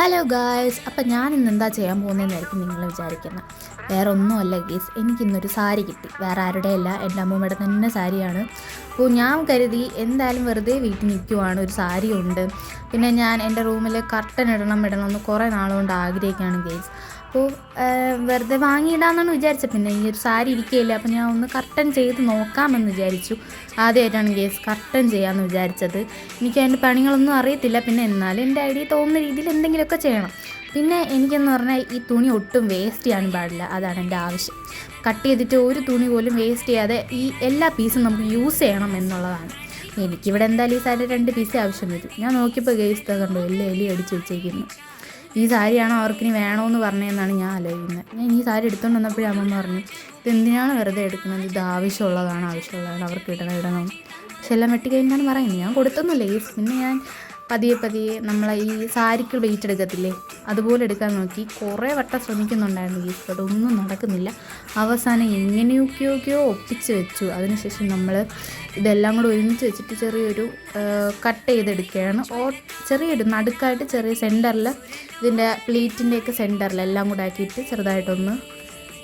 Hello guys അപ്പം ഞാൻ ഇന്ന് എന്താ ചെയ്യാൻ പോകുന്നതെന്നായിരിക്കും നിങ്ങൾ വിചാരിക്കുന്നത്. വേറെ ഒന്നുമല്ല ഗീസ് എനിക്കിന്നൊരു സാരി കിട്ടി. വേറെ ആരുടെയല്ല. എന്റെ അമ്മൂമ്മയുടെ തന്നെ സാരിയാണ്. അപ്പോൾ ഞാൻ കരുതി എന്തായാലും വെറുതെ വീട്ടിൽ നിൽക്കുവാണ്. ഒരു സാരി ഉണ്ട്. പിന്നെ ഞാൻ എന്റെ റൂമിൽ കർട്ടൻ ഇടണം ഇടണം എന്ന് കുറേ നാളുകൊണ്ട് ആഗ്രഹിക്കുകയാണ് ഗേസ് അപ്പോൾ വെറുതെ വാങ്ങിയിടാന്നാണ് വിചാരിച്ചത്. പിന്നെ ഈ ഒരു സാരി ഇരിക്കുകയില്ല അപ്പോൾ ഞാൻ ഒന്ന് കർട്ടൻ ചെയ്ത് നോക്കാമെന്ന് വിചാരിച്ചു. ആദ്യമായിട്ടാണ് ഗേസ് കർട്ടൻ ചെയ്യാമെന്ന് വിചാരിച്ചത്. എനിക്ക് അതിന്റെ പണികളൊന്നും അറിയത്തില്ല. പിന്നെ എന്നാലും എന്റെ ഐഡിയ തോന്നുന്ന രീതിയിൽ എന്തെങ്കിലുമൊക്കെ ചെയ്യണം. പിന്നെ എനിക്കെന്ന് പറഞ്ഞാൽ ഈ തുണി ഒട്ടും വേസ്റ്റ് ചെയ്യാൻ പാടില്ല. അതാണ് എന്റെ ആവശ്യം. കട്ട് ചെയ്തിട്ട് ഒരു തുണി പോലും വേസ്റ്റ് ചെയ്യാതെ ഈ എല്ലാ പീസും നമുക്ക് യൂസ് ചെയ്യണം എന്നുള്ളതാണ്. എനിക്കിവിടെ എന്തായാലും ഈ സാരി രണ്ട് പീസേ ആവശ്യം വരും. ഞാൻ നോക്കിയപ്പോൾ ഗേസ് കണ്ടു എല്ലാം എലി അടിച്ച് വെച്ചേക്കുന്നു. ഈ സാരിയാണോ അവർക്കിനി വേണമെന്ന് പറഞ്ഞതെന്നാണ് ഞാൻ ആലോചിക്കുന്നത്. ഞാൻ ഈ സാരി എടുത്തുകൊണ്ട് വന്നപ്പോഴേ അമ്മ പറഞ്ഞു ഇത് എന്തിനാണ് വെറുതെ എടുക്കുന്നത്? ഇത് ആവശ്യമുള്ളതാണ് ആവശ്യമുള്ളതാണ്. അവർക്ക് ഇടണം ഇടണം. പക്ഷെ എല്ലാം വെട്ടിക്കഴിഞ്ഞാണ് പറയുന്നത്. ഞാൻ കൊടുത്തൊന്നുമില്ല. ഈ പിന്നെ ഞാൻ പതിയെ പതിയെ നമ്മളെ ഈ സാരിക്ക് വെയിറ്റ് എടുക്കത്തില്ലേ? അതുപോലെ എടുക്കാൻ നോക്കി. കുറേ വട്ടം ശ്രമിക്കുന്നുണ്ടായിരുന്നു ഈ ഒന്നും നടക്കുന്നില്ല. അവസാനം എങ്ങനെയൊക്കെയൊക്കെയോ ഒപ്പിച്ച് വെച്ചു. അതിനുശേഷം നമ്മൾ ഇതെല്ലാം കൂടെ ഒരുമിച്ച് വെച്ചിട്ട് ചെറിയൊരു കട്ട് ചെയ്തെടുക്കുകയാണ്. ഓ ചെറിയൊരു നടുക്കായിട്ട് ചെറിയ സെന്ററിൽ ഇതിന്റെ പ്ലീറ്റിന്റെയൊക്കെ സെന്ററിൽ എല്ലാം കൂടെ ആക്കിയിട്ട് ചെറുതായിട്ടൊന്ന്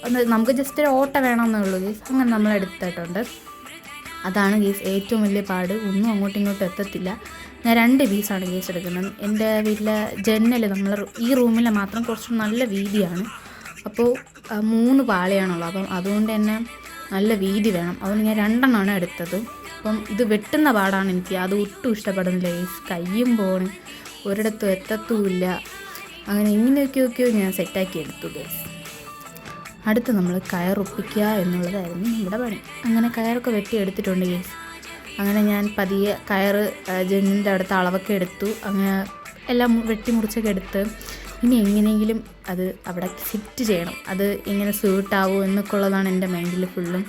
ഒന്ന് നമുക്ക് ജസ്റ്റ് ഒരു ഓട്ട വേണമെന്നേ ഉള്ളൂ ഗീസ് അങ്ങനെ നമ്മൾ എടുത്തിട്ടുണ്ട് അതാണ് ഗീസ് ഏറ്റവും വലിയ പാട്. ഒന്നും അങ്ങോട്ടും ഇങ്ങോട്ടും എത്തത്തില്ല. ഞാൻ രണ്ട് പീസാണ് കേസ് എടുക്കുന്നത്. എന്റെ വീട്ടിലെ ജനൽ നമ്മൾ ഈ റൂമിലെ മാത്രം കുറച്ച് നല്ല വീതിയാണ്. അപ്പോൾ മൂന്ന് പാളിയാണുള്ളത്. അപ്പം അതുകൊണ്ട് തന്നെ നല്ല വീതി വേണം. അതുകൊണ്ട് ഞാൻ രണ്ടെണ്ണമാണ് എടുത്തത്. അപ്പം ഇത് വെട്ടുന്ന പാടാണ് എനിക്ക്. അത് ഒട്ടും ഇഷ്ടപ്പെടുന്നില്ല. ഗീസ് കയ്യും പോണ്. ഒരിടത്തും എത്തത്തുമില്ല. അങ്ങനെ ഇങ്ങനെയൊക്കെയൊക്കെയോ ഞാൻ സെറ്റാക്കി എടുത്തു ഗേസ്. അടുത്ത് നമ്മൾ കയറൊപ്പിക്കുക എന്നുള്ളതായിരുന്നു നമ്മുടെ പണി. അങ്ങനെ കയറൊക്കെ വെട്ടി എടുത്തിട്ടുണ്ട് ഗേസ് അങ്ങനെ ഞാൻ പതിയെ കയറ് ജെന്നിന്റെ അടുത്ത് അളവൊക്കെ എടുത്തു. അങ്ങനെ എല്ലാം വെട്ടി മുറിച്ചൊക്കെ എടുത്ത് ഇനി എങ്ങനെയെങ്കിലും അത് അവിടെ ഫിറ്റ് ചെയ്യണം. അത് എങ്ങനെ സ്യൂട്ടാവോ എന്നൊക്കെ ഉള്ളതാണ് എന്റെ മൈൻഡിൽ ഫുള്ളും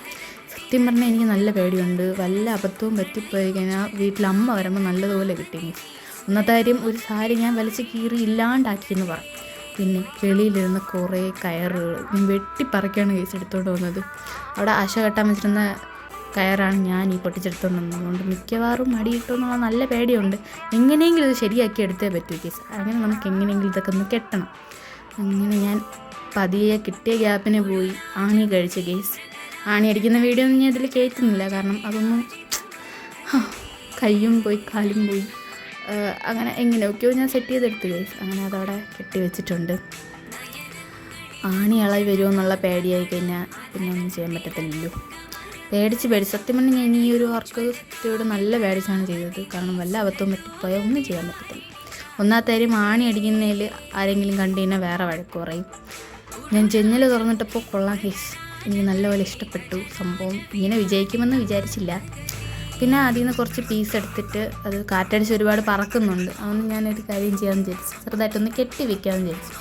സത്യം പറഞ്ഞാൽ എനിക്ക് നല്ല പേടിയുണ്ട്. വല്ല അബദ്ധവും പറ്റിപ്പോയി കഴിഞ്ഞാൽ വീട്ടിൽ അമ്മ വരുമ്പോൾ നല്ലതുപോലെ കിട്ടി ഒന്നത്തെ കാര്യം ഒരു സാരി ഞാൻ വലിച്ച് കീറി ഇല്ലാണ്ടാക്കിയെന്ന് പറയും പിന്നെ കിളിയിലിരുന്ന കുറേ കയറുകൾ ഞാൻ വെട്ടിപ്പറക്കാണ് കേസ് എടുത്തുകൊണ്ട് പോകുന്നത് അവിടെ ആശ കെട്ടാൻ വെച്ചിരുന്ന കയറാണ് ഞാൻ ഈ പൊട്ടിച്ചെടുത്തോണ്ട് അതുകൊണ്ട് മിക്കവാറും മടി കിട്ടുമെന്നുള്ള നല്ല പേടിയുണ്ട്. എങ്ങനെയെങ്കിലും ഇത് ശരിയാക്കി എടുത്തേ പറ്റൂ കേസ്. അങ്ങനെ നമുക്ക് എങ്ങനെയെങ്കിലും ഇതൊക്കെ ഒന്ന് കെട്ടണം. അങ്ങനെ ഞാൻ പതിയെ കിട്ടിയ ഗ്യാപ്പിന് പോയി ആണി കഴിച്ച കേസ്. ആണി അടിക്കുന്ന വീഡിയോ ഒന്നും ഞാൻ ഇതിൽ കയറ്റുന്നില്ല കാരണം അതൊന്നും കയ്യും പോയി കാലും പോയി. അങ്ങനെ എങ്ങനെയൊക്കെയോ ഞാൻ സെറ്റ് ചെയ്തെടുത്തു ഗൈസ് അങ്ങനെ അതവിടെ കെട്ടി വെച്ചിട്ടുണ്ട്. ആണി വരുമോ എന്നുള്ള പേടിയായി കഴിഞ്ഞാൽ പിന്നെ ഒന്നും ചെയ്യാൻ പറ്റത്തില്ലല്ലോ. പേടിച്ച് പേടിച്ച് സത്യം പറഞ്ഞാൽ ഞാൻ ഈ ഒരു വർക്ക് സത്യയോട് നല്ല പേടിച്ചാണ് ചെയ്തത്. കാരണം വല്ല അബദ്ധവും പറ്റിപ്പോയാൽ ഒന്നും ചെയ്യാൻ പറ്റത്തില്ല. ഒന്നാമത്തെ ആണി അടിക്കുന്നതിൽ ആരെങ്കിലും കണ്ടു കഴിഞ്ഞാൽ വേറെ വഴക്ക് പറയും. ഞാൻ ജനൽ തുറന്നിട്ടപ്പോൾ കൊള്ളാം ഹിസ് എനിക്ക് നല്ലപോലെ ഇഷ്ടപ്പെട്ടു. സംഭവം ഇങ്ങനെ വിജയിക്കുമെന്ന് വിചാരിച്ചില്ല. പിന്നെ അതിൽ നിന്ന് കുറച്ച് പീസ് എടുത്തിട്ട് അത് കാറ്റടിച്ച് ഒരുപാട് പറക്കുന്നുണ്ട്. അതുകൊണ്ട് ഞാനൊരു കാര്യം ചെയ്യാമെന്ന് വിചാരിച്ചു. ചെറുതായിട്ടൊന്ന് കെട്ടി വെക്കാമെന്ന് വിചാരിച്ചു.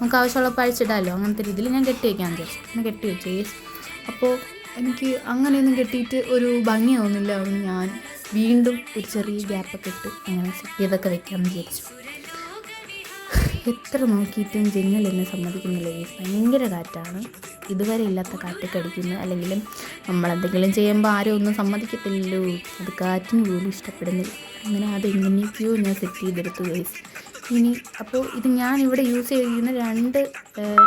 നമുക്ക് ആവശ്യമുള്ള പഴിച്ചിടാമല്ലോ അങ്ങനത്തെ രീതിയിൽ ഞാൻ കെട്ടി വെക്കാമെന്ന് വിചാരിച്ചു. ഒന്ന് കെട്ടി വെച്ചു. അപ്പോൾ എനിക്ക് അങ്ങനെയൊന്നും കെട്ടിയിട്ട് ഒരു ഭംഗി തോന്നില്ല. അതുകൊണ്ട് ഞാൻ വീണ്ടും ഒരു ചെറിയ ഗ്യാപ്പൊക്കെ ഇട്ട് അങ്ങനെ ചെയ്തൊക്കെ വെക്കാമെന്ന് വിചാരിച്ചു. എത്ര നോക്കിയിട്ടും ജനൽ എന്നെ സമ്മതിക്കുന്നില്ല ഭയങ്കര കാറ്റാണ്. ഇതുവരെ ഇല്ലാത്ത കാറ്റൊക്കെ അടിക്കുന്നു. അല്ലെങ്കിൽ നമ്മളെന്തെങ്കിലും ചെയ്യുമ്പോൾ ആരും ഒന്നും സമ്മതിക്കത്തില്ലല്ലോ. അത് കാറ്റിന് പോലും ഇഷ്ടപ്പെടുന്നില്ല. അങ്ങനെ അത് എങ്ങനെയൊക്കെയോ ഞാൻ സെറ്റ് ചെയ്തെടുത്തു ഗൈസ്. ഇനി അപ്പോൾ ഇത് ഞാൻ ഇവിടെ യൂസ് ചെയ്യുന്ന രണ്ട്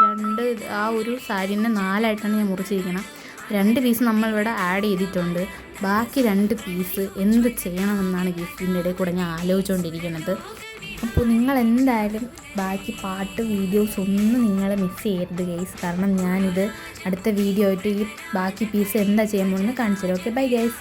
രണ്ട് ആ ഒരു സാരീനെ നാലായിട്ടാണ് ഞാൻ മുറിച്ചിരിക്കണം രണ്ട് പീസ് നമ്മളിവിടെ ആഡ് ചെയ്തിട്ടുണ്ട്. ബാക്കി രണ്ട് പീസ് എന്ത് ചെയ്യണമെന്നാണ് ഗിഫ്റ്റിന്റെ ഇടയിൽ കൂടെ ഞാൻ ആലോചിച്ചുകൊണ്ടിരിക്കുന്നത് അപ്പോൾ നിങ്ങൾ എന്തായാലും ബാക്കി പാട്ട് വീഡിയോസ് ഒന്നും നിങ്ങൾ മിസ് ചെയ്യരുത് ഗൈസ് കാരണം ഞാനിത് അടുത്ത വീഡിയോ ആയിട്ട് ഈ ബാക്കി പീസ് എന്താ ചെയ്യാൻ പോകുന്നത് കാണിച്ചു തരാം ഓക്കെ ബൈ ഗൈസ്